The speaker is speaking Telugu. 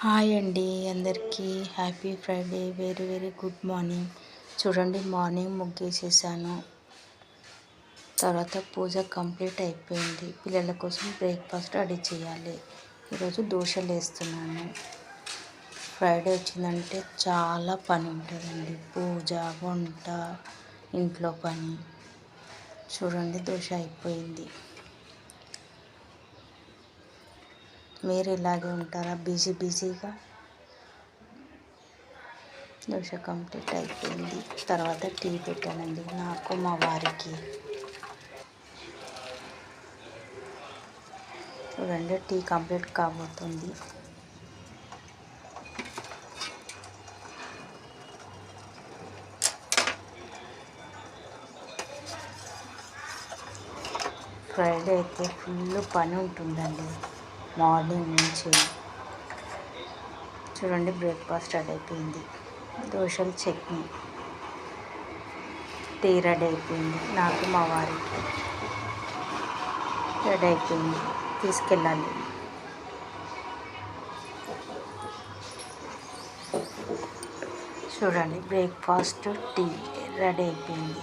హాయ్ అండి అందరికీ. Happy Friday. Very very good morning. చూడండి మార్నింగ్ ముగ్గేసేసాను. తర్వాత పూజ కంప్లీట్ అయిపోయింది. పిల్లల కోసం బ్రేక్ఫాస్ట్ రెడీ చేయాలి. ఈరోజు దోశలు వేస్తున్నాను. ఫ్రైడే వచ్చిందంటే చాలా పని ఉంటుందండి. పూజ వంట ఇంట్లో పని. చూడండి దోశ అయిపోయింది. మీరు ఇలాగే ఉంటారా? బిజీ బిజీగా? దోశ కంప్లీట్ అయిపోయింది. తర్వాత టీ పెట్టానండి. నాకు మా వారికి. చూడండి టీ కంప్లీట్ కాబోతుంది. ఫ్రైడే అయితే ఫుల్ పని ఉంటుందండి. మార్నింగ్ నుంచి చూడండి బ్రేక్ఫాస్ట్ రెడీ అయిపోయింది. దోశలు చట్నీ టీ రెడీ అయిపోయింది. నాకు మా వారికి రెడీ అయిపోయింది. తీసుకెళ్ళాలి. చూడండి బ్రేక్ఫాస్ట్ టీ రెడీ అయిపోయింది.